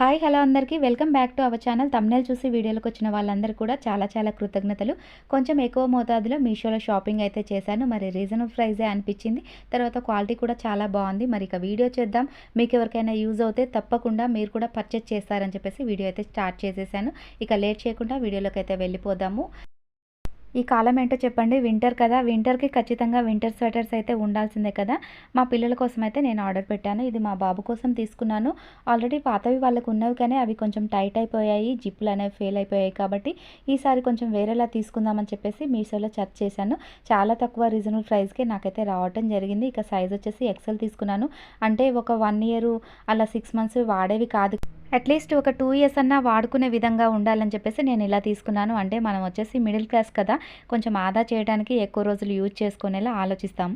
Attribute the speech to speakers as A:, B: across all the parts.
A: Hi hello అందరికీ. Welcome back to our channel. Thumbnail చూసి వీడియోలకు వచ్చిన వాళ్ళందరూ కూడా చాలా చాలా కృతజ్ఞతలు. కొంచెం ఎక్కువ మోతాదులో మీషోలో షాపింగ్ అయితే చేశాను. మరి రీజనబుల్ ప్రైజే అనిపించింది? తర్వాత క్వాలిటీ కూడా చాలా బాగుంది. మరి ఇక వీడియో చేద్దాం. మీకు ఎవరికైనా యూజ్ అవుతే తప్పకుండా మీరు కూడా పర్చేస్ చేస్తారని చెప్పేసి వీడియో అయితే స్టార్ట్ చేసేసాను. ఇక లేట్ చేయకుండా వీడియోలోకి అయితే వెళ్ళిపోదాము. ఈ కాలం ఏంటో చెప్పండి. వింటర్ కదా. వింటర్కి ఖచ్చితంగా వింటర్ స్వెటర్స్ అయితే ఉండాల్సిందే కదా. మా పిల్లల కోసం అయితే నేను ఆర్డర్ పెట్టాను. ఇది మా బాబు కోసం తీసుకున్నాను. ఆల్రెడీ పాతవి వాళ్ళకు ఉన్నవి కానీ అవి కొంచెం టైట్ అయిపోయాయి. జిప్పులు అనేవి ఫెయిల్ అయిపోయాయి కాబట్టి ఈసారి కొంచెం వేరేలా తీసుకుందామని చెప్పేసి మీషోలో చెక్ చేశాను. చాలా తక్కువ రీజనబుల్ ప్రైస్కే నాకైతే రావటం జరిగింది. ఇక సైజ్ వచ్చేసి ఎక్సెల్ తీసుకున్నాను. అంటే ఒక వన్ ఇయర్ అలా సిక్స్ మంత్స్ వాడేవి కాదు. అట్లీస్ట్ ఒక టూ ఇయర్స్ అన్నా వాడుకునే విధంగా ఉండాలని చెప్పేసి నేను ఇలా తీసుకున్నాను. అంటే మనం వచ్చేసి మిడిల్ క్లాస్ కదా కొంచెం ఆదా చేయడానికి ఎక్కువ రోజులు యూజ్ చేసుకునేలా ఆలోచిస్తాం.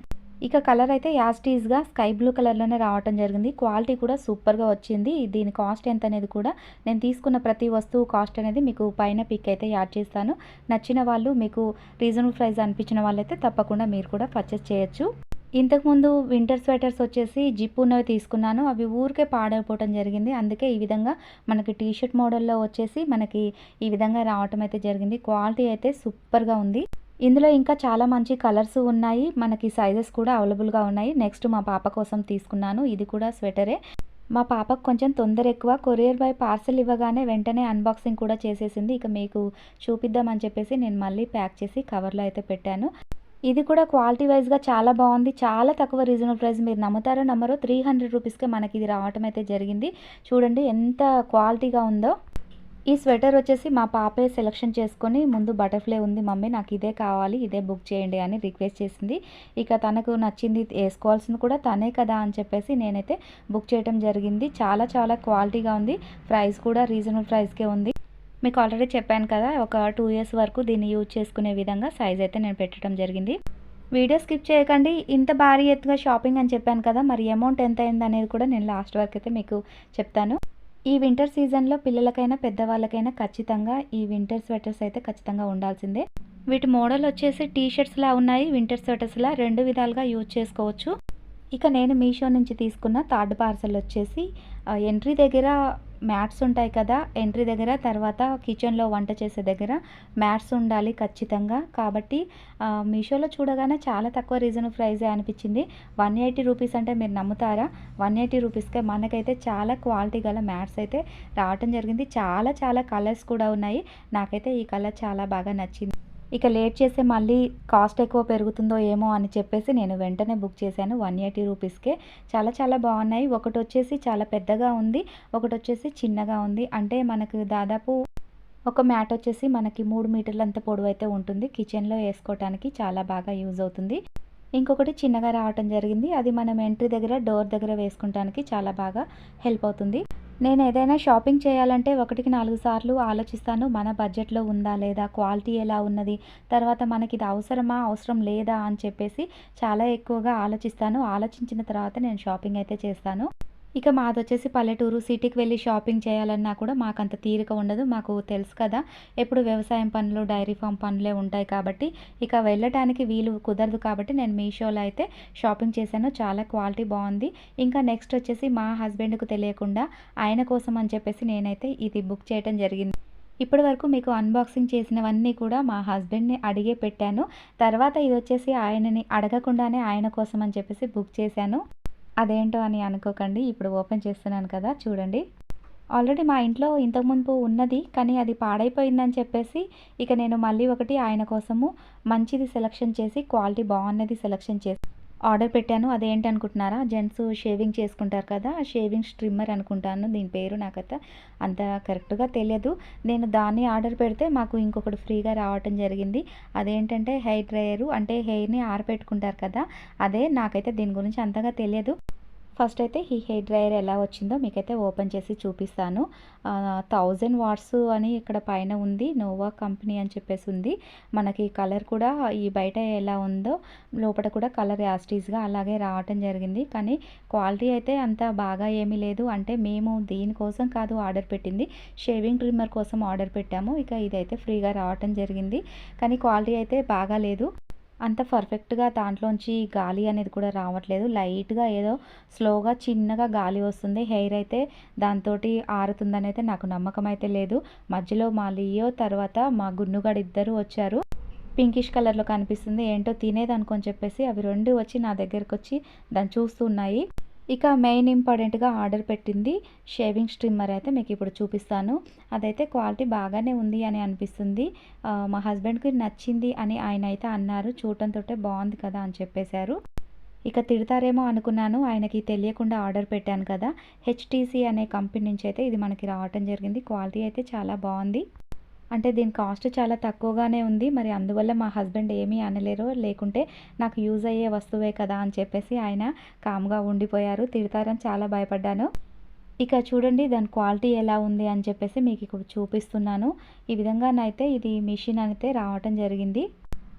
A: ఇక కలర్ అయితే యాస్టీజ్గా స్కై బ్లూ కలర్లోనే రావటం జరిగింది. క్వాలిటీ కూడా సూపర్గా వచ్చింది. దీని కాస్ట్ ఎంత అనేది కూడా నేను తీసుకున్న ప్రతి వస్తువు కాస్ట్ అనేది మీకు పైన పిక్ అయితే యాడ్ చేస్తాను. నచ్చిన వాళ్ళు మీకు రీజనబుల్ ప్రైస్ అనిపించిన వాళ్ళైతే తప్పకుండా మీరు కూడా పర్చేస్ చేయొచ్చు. ఇంతకుముందు వింటర్ స్వెటర్స్ వచ్చేసి జిప్ ఉన్నవి తీసుకున్నాను. అవి ఊరికే పాడైపోవటం జరిగింది. అందుకే ఈ విధంగా మనకి టీ షర్ట్ మోడల్లో వచ్చేసి మనకి ఈ విధంగా రావటం అయితే జరిగింది. క్వాలిటీ అయితే సూపర్గా ఉంది. ఇందులో ఇంకా చాలా మంచి కలర్స్ ఉన్నాయి. మనకి సైజెస్ కూడా అవైలబుల్గా ఉన్నాయి. నెక్స్ట్ మా పాప కోసం తీసుకున్నాను. ఇది కూడా స్వెటరే. మా పాపకు కొంచెం తొందర ఎక్కువ. కొరియర్ బై పార్సల్ ఇవ్వగానే వెంటనే అన్బాక్సింగ్ కూడా చేసేసింది. ఇక మీకు చూపిద్దామని చెప్పేసి నేను మళ్ళీ ప్యాక్ చేసి కవర్లో అయితే పెట్టాను. ఇది కూడా క్వాలిటీ వైజ్గా చాలా బాగుంది. చాలా తక్కువ రీజనబుల్ ప్రైస్ మీరు నమ్ముతారో నమ్మరో త్రీ హండ్రెడ్ రూపీస్కే మనకి ఇది రావటం అయితే జరిగింది. చూడండి ఎంత క్వాలిటీగా ఉందో. ఈ స్వెటర్ వచ్చేసి మా పాపే సెలెక్షన్ చేసుకొని ముందు బటర్ఫ్లై ఉంది మమ్మీ నాకు ఇదే కావాలి ఇదే బుక్ చేయండి అని రిక్వెస్ట్ చేసింది. ఇక తనకు నచ్చింది వేసుకోవాల్సింది కూడా తనే కదా అని చెప్పేసి నేనైతే బుక్ చేయడం జరిగింది. చాలా చాలా క్వాలిటీగా ఉంది. ప్రైస్ కూడా రీజనబుల్ ప్రైస్కే ఉంది. మీకు ఆల్రెడీ చెప్పాను కదా ఒక టూ ఇయర్స్ వరకు దీన్ని యూజ్ చేసుకునే విధంగా సైజ్ అయితే నేను పెట్టడం జరిగింది. వీడియో స్కిప్ చేయకండి. ఇంత భారీ ఎత్తుగా షాపింగ్ అని చెప్పాను కదా మరి అమౌంట్ ఎంత అయింది అనేది కూడా నేను లాస్ట్ వరకు అయితే మీకు చెప్తాను. ఈ వింటర్ సీజన్లో పిల్లలకైనా పెద్దవాళ్ళకైనా ఖచ్చితంగా ఈ వింటర్ స్వెటర్స్ అయితే ఖచ్చితంగా ఉండాల్సిందే. వీటి మోడల్ వచ్చేసి టీ షర్ట్స్లా ఉన్నాయి. వింటర్ స్వెటర్స్లా రెండు విధాలుగా యూజ్ చేసుకోవచ్చు. ఇక నేను మీషో నుంచి తీసుకున్న థర్డ్ పార్సల్ వచ్చేసి ఎంట్రీ దగ్గర మ్యాట్స్ ఉంటాయి కదా ఎంట్రీ దగ్గర తర్వాత కిచెన్లో వంట చేసే దగ్గర మ్యాట్స్ ఉండాలి ఖచ్చితంగా. కాబట్టి మీషోలో చూడగానే చాలా తక్కువ రీజన్ ప్రైజే అనిపించింది. వన్ ఎయిటీ రూపీస్ అంటే మీరు నమ్ముతారా? వన్ ఎయిటీ రూపీస్కే మనకైతే చాలా క్వాలిటీ గల మ్యాట్స్ అయితే రావటం జరిగింది. చాలా చాలా కలర్స్ కూడా ఉన్నాయి. నాకైతే ఈ కలర్ చాలా బాగా నచ్చింది. ఇక లేట్ చేస్తే మళ్ళీ కాస్ట్ ఎక్కువ పెరుగుతుందో ఏమో అని చెప్పేసి నేను వెంటనే బుక్ చేశాను వన్ ఎయిటీ రూపీస్కే. చాలా చాలా బాగున్నాయి. ఒకటి వచ్చేసి చాలా పెద్దగా ఉంది. ఒకటి వచ్చేసి చిన్నగా ఉంది. అంటే మనకు దాదాపు ఒక మ్యాట్ వచ్చేసి మనకి మూడు మీటర్లంత పొడవు అయితే ఉంటుంది. కిచెన్లో వేసుకోవటానికి చాలా బాగా యూజ్ అవుతుంది. ఇంకొకటి చిన్నగా రావటం జరిగింది. అది మనం ఎంట్రీ దగ్గర డోర్ దగ్గర వేసుకుంటానికి చాలా బాగా హెల్ప్ అవుతుంది. నేను ఏదైనా షాపింగ్ చేయాలంటే ఒకటికి నాలుగు సార్లు ఆలోచిస్తాను. మన బడ్జెట్లో ఉందా లేదా? క్వాలిటీ ఎలా ఉన్నది? తర్వాత మనకి ఇది అవసరమా? అవసరం లేదా? అని చెప్పేసి చాలా ఎక్కువగా ఆలోచిస్తాను. ఆలోచించిన తర్వాత నేను షాపింగ్ అయితే చేస్తాను. ఇక మాది వచ్చేసి పల్లెటూరు సిటీకి వెళ్ళి షాపింగ్ చేయాలన్నా కూడా మాకు అంత తీరిక ఉండదు మాకు తెలుసు కదా. ఎప్పుడు వ్యవసాయం పనులు డైరీ ఫామ్ పనులే ఉంటాయి కాబట్టి ఇక వెళ్ళటానికి వీలు కుదరదు కాబట్టి నేను మీషోలో అయితే షాపింగ్ చేశాను చాలా క్వాలిటీ బాగుంది. ఇంకా నెక్స్ట్ వచ్చేసి మా హస్బెండ్కు తెలియకుండా ఆయన కోసం అని చెప్పేసి నేనైతే ఇది బుక్ చేయడం జరిగింది. ఇప్పటి వరకు మీకు అన్బాక్సింగ్ చేసినవన్నీ కూడా మా హస్బెండ్ని అడిగే పెట్టాను. తర్వాత ఇది వచ్చేసి ఆయనని అడగకుండానే ఆయన కోసం అని చెప్పేసి బుక్ చేశాను. అదేంటో అని అనుకోకండి ఇప్పుడు ఓపెన్ చేస్తున్నాను కదా చూడండి. ఆల్రెడీ మా ఇంట్లో ఇంతకుముందు ఉన్నది కానీ అది పాడైపోయిందని చెప్పేసి ఇక నేను మళ్ళీ ఒకటి ఆయన కోసము మంచిది సెలెక్షన్ చేసి క్వాలిటీ బాగున్నది సెలెక్షన్ చేసి ఆర్డర్ పెట్టాను. అదేంటి అనుకుంటున్నారా? జెంట్స్ షేవింగ్ చేసుకుంటారు కదా షేవింగ్ స్ట్రిమ్మర్ అనుకుంటాను. దీని పేరు నాకైతే అంత కరెక్ట్గా తెలియదు. నేను దాన్ని ఆర్డర్ పెడితే మాకు ఇంకొకటి ఫ్రీగా రావటం జరిగింది. అదేంటంటే హెయిర్ డ్రయరు అంటే హెయిర్ని ఆరపెట్టుకుంటారు కదా అదే నాకైతే దీని గురించి అంతగా తెలియదు. ఫస్ట్ అయితే ఈ హెయిర్ డ్రైయర్ ఎలా వచ్చిందో మీకైతే ఓపెన్ చేసి చూపిస్తాను. థౌజండ్ వాట్స్ అని ఇక్కడ పైన ఉంది నోవా కంపెనీ అని చెప్పేసి ఉంది. మనకి కలర్ కూడా ఈ బయట ఎలా ఉందో లోపల కూడా కలర్ యాస్టీస్గా అలాగే రావటం జరిగింది. కానీ క్వాలిటీ అయితే అంత బాగా ఏమీ లేదు. అంటే మేము దీనికోసం కాదు ఆర్డర్ పెట్టింది. షేవింగ్ ట్రిమ్మర్ కోసం ఆర్డర్ పెట్టాము. ఇక ఇదైతే ఫ్రీగా రావటం జరిగింది. కానీ క్వాలిటీ అయితే బాగా లేదు. అంత పర్ఫెక్ట్గా దాంట్లోంచి గాలి అనేది కూడా రావట్లేదు. లైట్గా ఏదో స్లోగా చిన్నగా గాలి వస్తుంది. హెయిర్ అయితే దాంతో ఆరుతుందని అయితే నాకు నమ్మకం అయితే లేదు. మధ్యలో మా లియో తర్వాత మా గున్నుగాడు ఇద్దరు వచ్చారు. పింకిష్ కలర్లో కనిపిస్తుంది. ఏంటో తినేది చెప్పేసి అవి రెండు వచ్చి నా దగ్గరకు వచ్చి దాన్ని చూస్తున్నాయి ఇక మెయిన్ ఇంపార్టెంట్గా ఆర్డర్ పెట్టింది షేవింగ్ స్ట్రిమ్మర్ అయితే మీకు ఇప్పుడు చూపిస్తాను. అదైతే క్వాలిటీ బాగానే ఉంది అని అనిపిస్తుంది. మా హస్బెండ్కి నచ్చింది అని ఆయన అయితే అన్నారు. చూడటంతో బాగుంది కదా అని చెప్పేశారు. ఇక తిడతారేమో అనుకున్నాను. ఆయనకి తెలియకుండా ఆర్డర్ పెట్టాను కదా. హెచ్టీసీ అనే కంపెనీ నుంచి అయితే ఇది మనకి రావటం జరిగింది. క్వాలిటీ అయితే చాలా బాగుంది. అంటే దీని కాస్ట్ చాలా తక్కువగానే ఉంది. మరి అందువల్ల మా హస్బెండ్ ఏమీ అనలేరు లేకుంటే నాకు యూజ్ అయ్యే వస్తువే కదా అని చెప్పేసి ఆయన కామ్గా ఉండిపోయారు. తిడతారని చాలా భయపడ్డాను. ఇక చూడండి దాని క్వాలిటీ ఎలా ఉంది అని చెప్పేసి మీకు ఇప్పుడు చూపిస్తున్నాను. ఈ విధంగానైతే ఇది మిషన్ అయితే రావటం జరిగింది.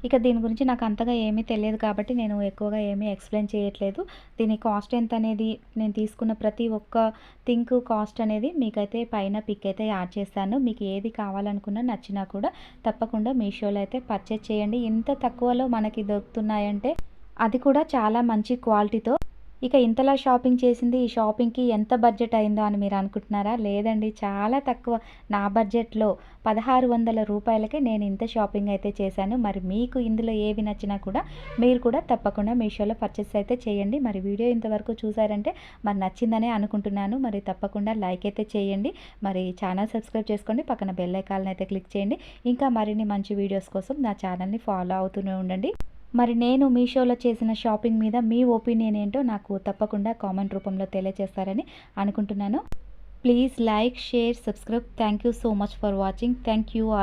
A: ఇక దీని గురించి నాకు అంతగా ఏమీ తెలియదు కాబట్టి నేను ఎక్కువగా ఏమీ ఎక్స్ప్లెయిన్ చేయట్లేదు. దీని కాస్ట్ ఎంత అనేది నేను తీసుకున్న ప్రతి ఒక్క థింక్ కాస్ట్ అనేది మీకైతే పైన పిక్ అయితే యాడ్ చేస్తాను. మీకు ఏది కావాలనుకున్నా నచ్చినా కూడా తప్పకుండా మీషోలో అయితే పర్చేజ్ చేయండి. ఇంత తక్కువలో మనకి దొరుకుతున్నాయంటే అది కూడా చాలా మంచి క్వాలిటీతో ఇక ఇంతలా షాపింగ్ చేసింది ఈ షాపింగ్కి ఎంత బడ్జెట్ అయిందో అని మీరు అనుకుంటున్నారా? లేదండి చాలా తక్కువ. నా బడ్జెట్లో పదహారు వందల రూపాయలకే నేను ఇంత షాపింగ్ అయితే చేశాను. మరి మీకు ఇందులో ఏవి నచ్చినా కూడా మీరు కూడా తప్పకుండా మీషోలో పర్చేస్ అయితే చేయండి. మరి వీడియో ఇంతవరకు చూసారంటే మరి నచ్చిందనే అనుకుంటున్నాను. మరి తప్పకుండా లైక్ అయితే చేయండి. మరి ఛానల్ సబ్స్క్రైబ్ చేసుకోండి. పక్కన బెల్ ఐకాన్ అయితే క్లిక్ చేయండి. ఇంకా మరిన్ని మంచి వీడియోస్ కోసం నా ఛానల్ని ఫాలో అవుతూనే ఉండండి. మరి నేను మీషోలో చేసిన షాపింగ్ మీద మీ ఒపీనియన్ ఏంటో నాకు తప్పకుండా కామెంట్ రూపంలో తెలియజేస్తారని అనుకుంటున్నాను. Please like share subscribe. Thank you so much for watching. Thank you